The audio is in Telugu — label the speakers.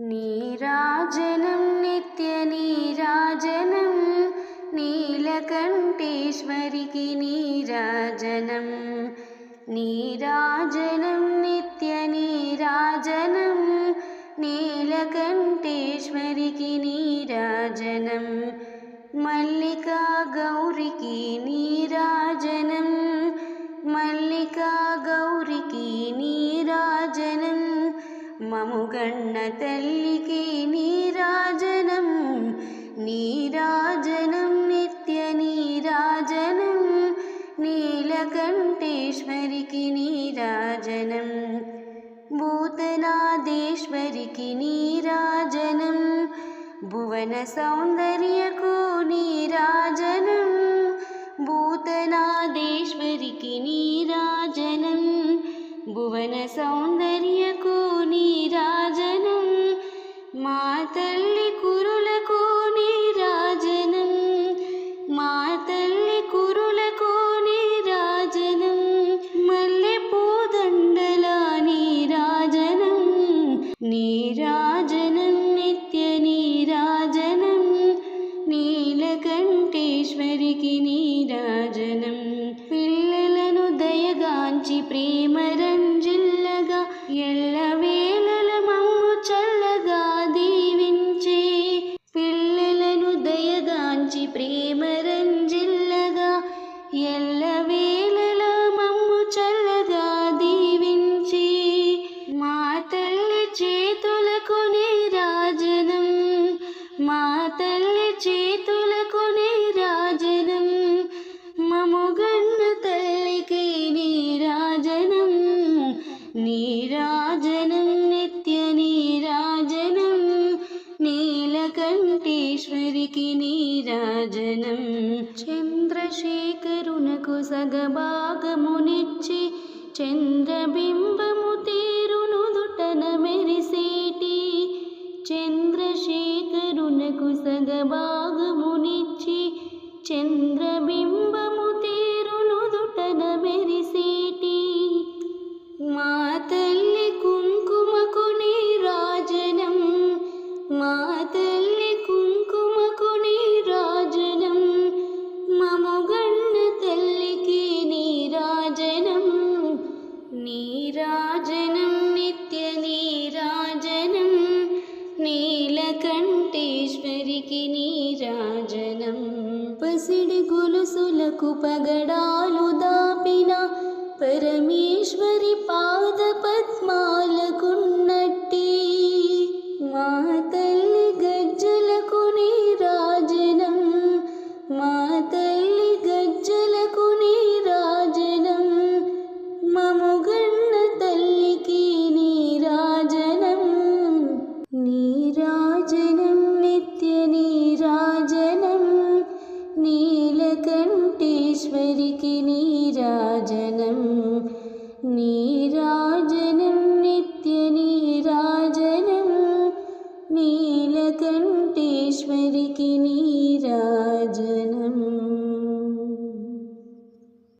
Speaker 1: नीराजनं नित्यनीराजनं नीलकण्ठेश्वरिकि नीराजनं नीराजनं नित्यनीराजनं नीलकण्ठेश्वरिकि नीराजनं मल्लिका गौरिकी नीराजनं मल्लिका गौरिकी नीराजनम् మముగన్న తల్లికి నీరాజనం నీరాజనం నిత్య నీరాజనం నీలకంఠేశ్వరికి నీరాజనం భూతనాదేశ్వరికి నీరాజనం భువన సౌందర్యకు నీరాజనం భూతనాదేశ్వరికి నీరాజనం భువన సౌందర్యకు నీరాజనం మా తల్లి కురులకు నీరాజనం మా తల్లి కురులకు నీరాజనం మల్లె పూదండల నీరాజనం నీరాజనం నిత్య నీరాజనం నీలకంఠేశ్వరికి నీరాజనం. పిల్లలను గాంచి ప్రేమ రంజిల్లగా ఎల్లవేళల మమ్ము చల్లగా దీవించే పిల్లలను దయగాంచి ప్రేమ రంజిల్లగా ఎల్ల నీరాజనం నిత్య నీరాజనం నీలకంఠేశ్వరికి నీరాజనం చంద్రశేఖరునకు సగభాగమునిచ్చి చంద్రబింబము తీరును దుటన మెరిసేటి. చంద్రశేఖరునకు సగభాగమునిచ్చి చంద్రబింబము పిడికిడి గొలుసులకు పగడాలు దాపిన పరమేశ్వరి పాద పద్మా. వెంకటేశ్వరికి నీ